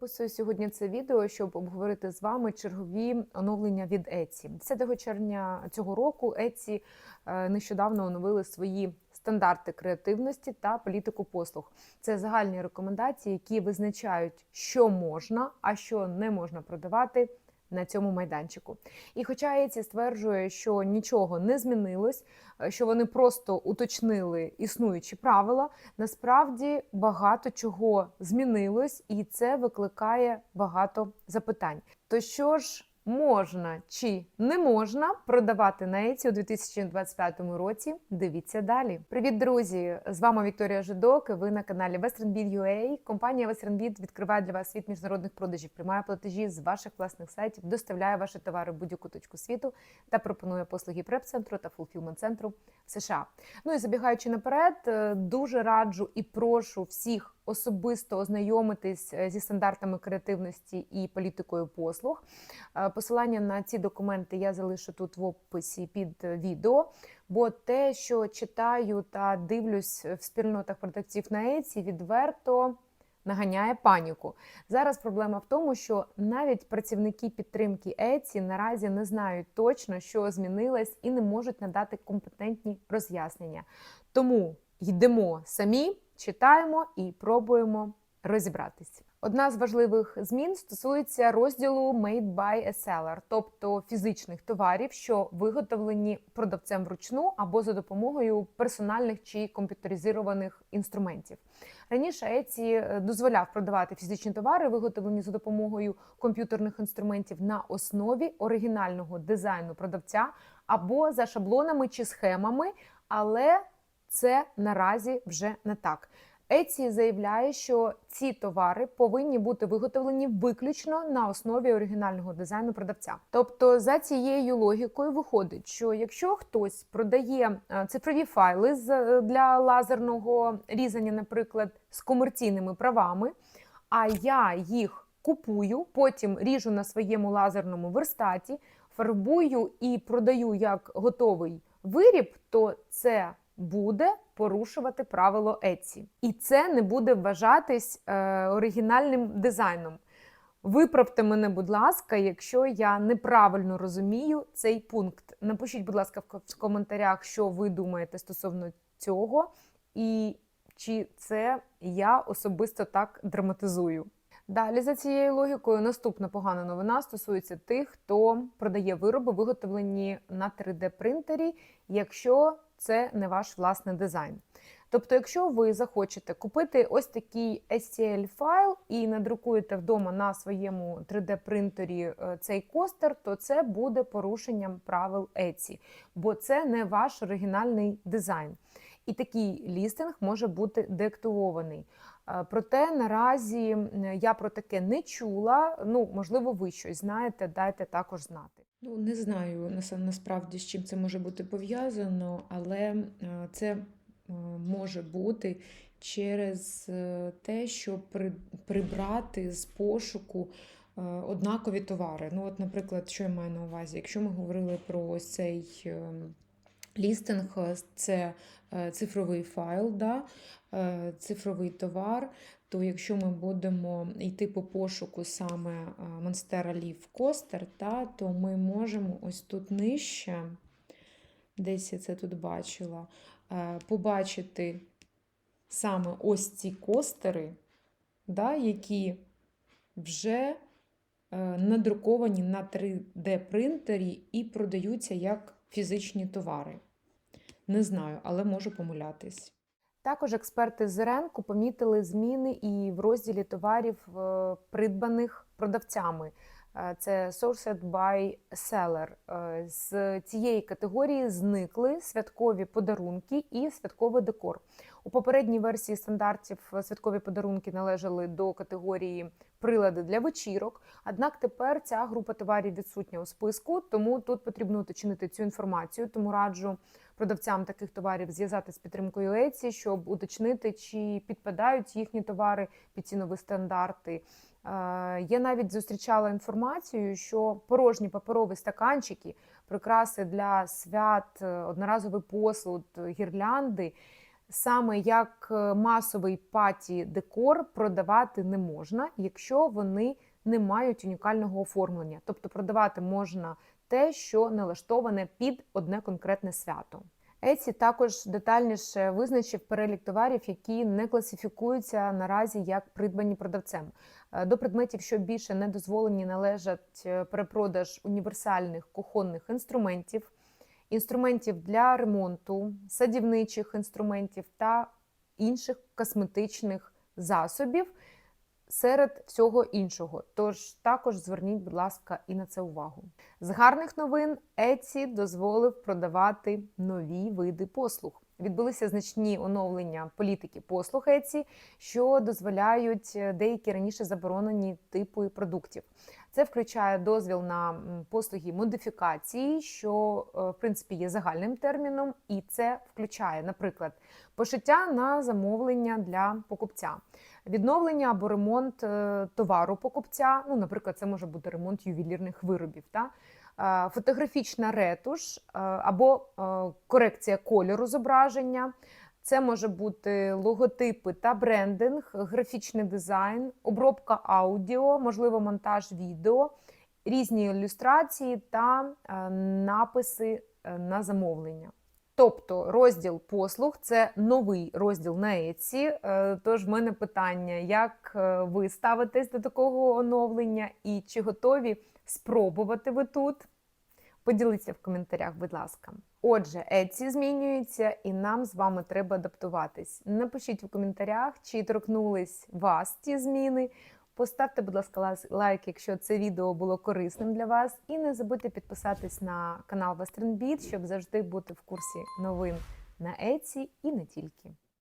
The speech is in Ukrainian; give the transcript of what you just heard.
Записую сьогодні це відео, щоб обговорити з вами чергові оновлення від Еці. 10 червня цього року Etsy е, нещодавно оновили свої стандарти креативності та політику послуг. Це загальні рекомендації, які визначають, що можна, а що не можна продавати. На цьому майданчику, і хоча Еці стверджує, що нічого не змінилось, е, що вони просто уточнили існуючі правила, насправді багато чого змінилось, і це викликає багато запитань. То що ж можна чи не можна продавати на Еці у 2025 році? Дивіться далі. Привіт, друзі! З вами Вікторія Жидок. Ви на каналі WesternBid.ua. Компанія WesternBid відкриває для вас світ міжнародних продажів, приймає платежі з ваших власних сайтів, доставляє ваші товари в будь-яку точку світу та пропонує послуги преп-центру та фулфілмент-центру в США. Ну і забігаючи наперед, е, дуже раджу і прошу всіх особисто ознайомитись е, зі стандартами креативності і політикою послуг. Е, Посилання на ці документи я залишу тут в описі під е, відео. Бо те, що читаю та дивлюсь в спільнотах продавців на Еці, відверто наганяє паніку. Зараз проблема в тому, що навіть працівники підтримки Еці наразі не знають точно, що змінилось, і не можуть надати компетентні роз'яснення. Тому йдемо самі, читаємо і пробуємо розібратись. Одна з важливих змін стосується розділу Made by a seller, тобто фізичних товарів, що виготовлені продавцем вручну або за допомогою персональних чи комп'ютеризованих інструментів. Раніше Еці дозволяв продавати фізичні товари, виготовлені за допомогою комп'ютерних інструментів на основі оригінального дизайну продавця або за шаблонами чи схемами, але це наразі вже не так. Еці заявляє, що ці товари повинні бути виготовлені виключно на основі оригінального дизайну продавця. Тобто, за цією логікою виходить, що якщо хтось продає е, цифрові файли з- для лазерного різання, наприклад, з комерційними правами, а я їх купую, потім ріжу на своєму лазерному верстаті, фарбую і продаю як готовий виріб, то це буде порушувати правило Еці. І це не буде вважатись е, оригінальним дизайном. Виправте мене, будь ласка, якщо я неправильно розумію цей пункт. Напишіть, будь ласка, в коментарях, що ви думаєте стосовно цього, і чи це я особисто так драматизую. Далі за цією логікою наступна погана новина стосується тих, хто продає вироби, виготовлені на 3D-принтері, якщо це не ваш власний дизайн. Тобто, якщо ви захочете купити ось такий STL файл і надрукуєте вдома на своєму 3D-принтері е, цей костер, то це буде порушенням правил Etsy, бо це не ваш оригінальний дизайн. І такий лістинг може бути деактивований. Е, Проте наразі я про таке не чула. Ну, можливо, ви щось знаєте, дайте також знати. Ну, не знаю насправді з чим це може бути пов'язано, але е, це е, може бути через е, те, що при- прибрати з пошуку однакові товари. Ну, от, наприклад, що я маю на увазі? Якщо ми говорили про цей е, лістинг, е, це е, цифровий файл, да? е, цифровий товар, то якщо ми будемо йти по пошуку саме Monstera Leaf Coaster, та, то ми можемо ось тут нижче, десь я це тут бачила, побачити саме ось ці костери, да, які вже надруковані на 3D-принтері і продаються як фізичні товари. Не знаю, але можу помилятись. Також експерти з ринку помітили зміни і в розділі товарів, е, придбаних продавцями. Е, Це Sourced by Seller. Е, З цієї категорії зникли святкові подарунки і святковий декор. У попередній версії стандартів святкові подарунки належали до категорії прилади для вечірок. Однак тепер ця група товарів відсутня у списку, тому тут потрібно уточнити цю інформацію. Тому раджу продавцям таких товарів зв'язати з підтримкою Еці, щоб уточнити, чи підпадають їхні товари під ці нові стандарти. Е, Я навіть зустрічала інформацію, що порожні паперові стаканчики, прикраси для свят, е, одноразовий посуд, гірлянди саме як е, масовий паті декор продавати не можна, якщо вони не мають унікального оформлення. Тобто продавати можна те, що налаштоване під одне конкретне свято. Еці також детальніше визначив перелік товарів, які не класифікуються наразі як придбані продавцем. Е, До предметів, що більше не дозволені, належать е, перепродаж універсальних кухонних інструментів, інструментів для ремонту, садівничих інструментів та інших косметичних засобів серед всього іншого. Тож також зверніть, будь ласка, і на це увагу. З гарних новин Etsy дозволив продавати нові види послуг. Відбулися значні оновлення політики послуг Etsy, що дозволяють е, деякі раніше заборонені типи продуктів. Це включає дозвіл на послуги модифікації, що е, в принципі є загальним терміном, і це включає, наприклад, пошиття на замовлення для покупця, відновлення або ремонт е, товару покупця. Ну, наприклад, це може бути ремонт ювелірних виробів. Та? Е, Фотографічна ретуш е, або корекція кольору зображення. Це може бути логотипи та брендинг, графічний дизайн, обробка аудіо, можливо, монтаж відео, різні ілюстрації та написи на замовлення. Тобто розділ послуг це новий розділ на Etsy. Е, Тож в мене питання, як е, ви ставитесь до такого оновлення і чи готові спробувати ви тут? Поділіться в коментарях, будь ласка. Отже, Etsy змінюється, і нам з вами треба адаптуватись. Напишіть в коментарях, чи торкнулись вас ці зміни. Поставте, будь ласка, лайк, якщо це відео було корисним для вас. І не забудьте підписатись на канал Western Beat, щоб завжди бути в курсі новин на Еці і не тільки.